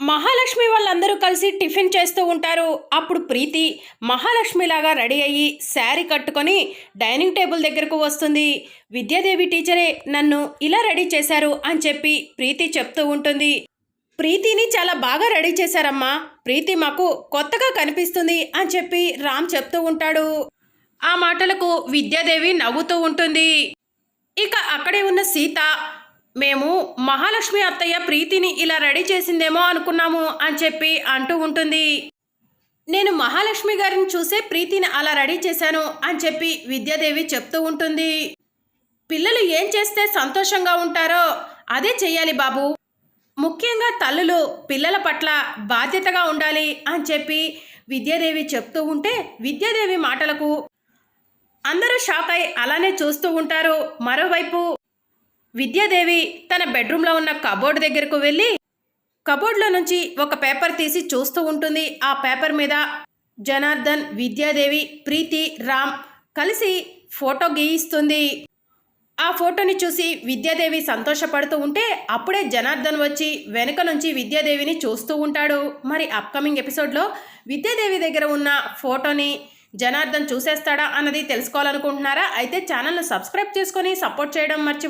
మహాలక్ష్మి వాళ్ళందరూ కలిసి టిఫిన్ చేస్తూ ఉంటారు. అప్పుడు ప్రీతి మహాలక్ష్మిలాగా రెడీ అయ్యి శారీ కట్టుకొని డైనింగ్ టేబుల్ దగ్గరకు వస్తుంది. విద్యాదేవి టీచరే నన్ను ఇలా రెడీ చేశారు అని చెప్పి ప్రీతి చెప్తూ ఉంటుంది. ప్రీతిని చాలా బాగా రెడీ చేశారమ్మా. ప్రీతి మాకు కొత్తగా కనిపిస్తుంది అని చెప్పి రామ్ చెప్తూ ఉంటాడు. ఆ మాటలకు విద్యాదేవి నవ్వుతూ ఉంటుంది. ఇక అక్కడే ఉన్న సీత మేము మహాలక్ష్మి అత్తయ్య ప్రీతిని ఇలా రెడీ చేసిందేమో అనుకున్నాము అని చెప్పి అంటూ ఉంటుంది. నేను మహాలక్ష్మి గారిని చూసే ప్రీతిని అలా రెడీ చేశాను అని చెప్పి విద్యాదేవి చెప్తూ ఉంటుంది. పిల్లలు ఏం చేస్తే సంతోషంగా ఉంటారో అదే చెయ్యాలి బాబు. ముఖ్యంగా తల్లులు పిల్లల పట్ల బాధ్యతగా ఉండాలి అని చెప్పి విద్యాదేవి చెప్తూ ఉంటే విద్యాదేవి మాటలకు అందరూ షాక్ అయి అలానే చూస్తూ ఉంటారు. మరోవైపు విద్యాదేవి తన బెడ్రూమ్లో ఉన్న కబోర్డ్ దగ్గరకు వెళ్ళి కబోర్డ్లో నుంచి ఒక పేపర్ తీసి చూస్తూ ఉంటుంది. ఆ పేపర్ మీద జనార్దన్ విద్యాదేవి ప్రీతి రామ్ కలిసి ఫోటో గీయిస్తుంది. ఆ ఫోటోని చూసి విద్యాదేవి సంతోషపడుతూ ఉంటే అప్పుడే జనార్దన్ వచ్చి వెనుక నుంచి విద్యాదేవిని చూస్తూ ఉంటాడు. మరి అప్కమింగ్ ఎపిసోడ్లో విద్యాదేవి దగ్గర ఉన్న ఫోటోని జనార్దన్ చూసేస్తాడా అన్నది తెలుసుకోవాలనుకుంటున్నారా? అయితే ఛానల్ను సబ్స్క్రైబ్ చేసుకొని సపోర్ట్ చేయడం మర్చి